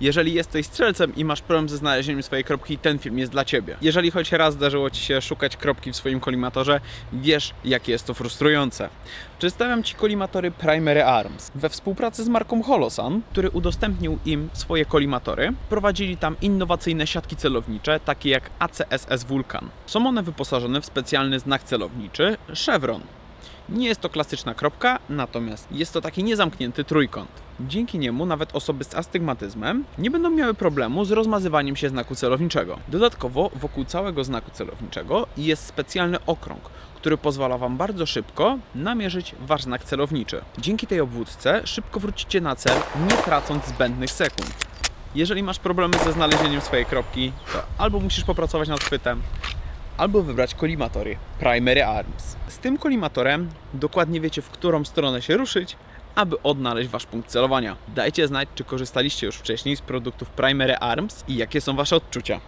Jeżeli jesteś strzelcem i masz problem ze znalezieniem swojej kropki, ten film jest dla Ciebie. Jeżeli choć raz zdarzyło Ci się szukać kropki w swoim kolimatorze, wiesz, jakie jest to frustrujące. Przedstawiam Ci kolimatory Primary Arms. We współpracy z marką Holosan, który udostępnił im swoje kolimatory, prowadzili tam innowacyjne siatki celownicze, takie jak ACSS Vulcan. Są one wyposażone w specjalny znak celowniczy Chevron. Nie jest to klasyczna kropka, natomiast jest to taki niezamknięty trójkąt. Dzięki niemu nawet osoby z astygmatyzmem nie będą miały problemu z rozmazywaniem się znaku celowniczego. Dodatkowo wokół całego znaku celowniczego jest specjalny okrąg, który pozwala Wam bardzo szybko namierzyć Wasz znak celowniczy. Dzięki tej obwódce szybko wrócicie na cel, nie tracąc zbędnych sekund. Jeżeli masz problemy ze znalezieniem swojej kropki, to albo musisz popracować nad chwytem, albo wybrać kolimatory Primary Arms. Z tym kolimatorem dokładnie wiecie, w którą stronę się ruszyć, aby odnaleźć Wasz punkt celowania. Dajcie znać, czy korzystaliście już wcześniej z produktów Primary Arms i jakie są Wasze odczucia.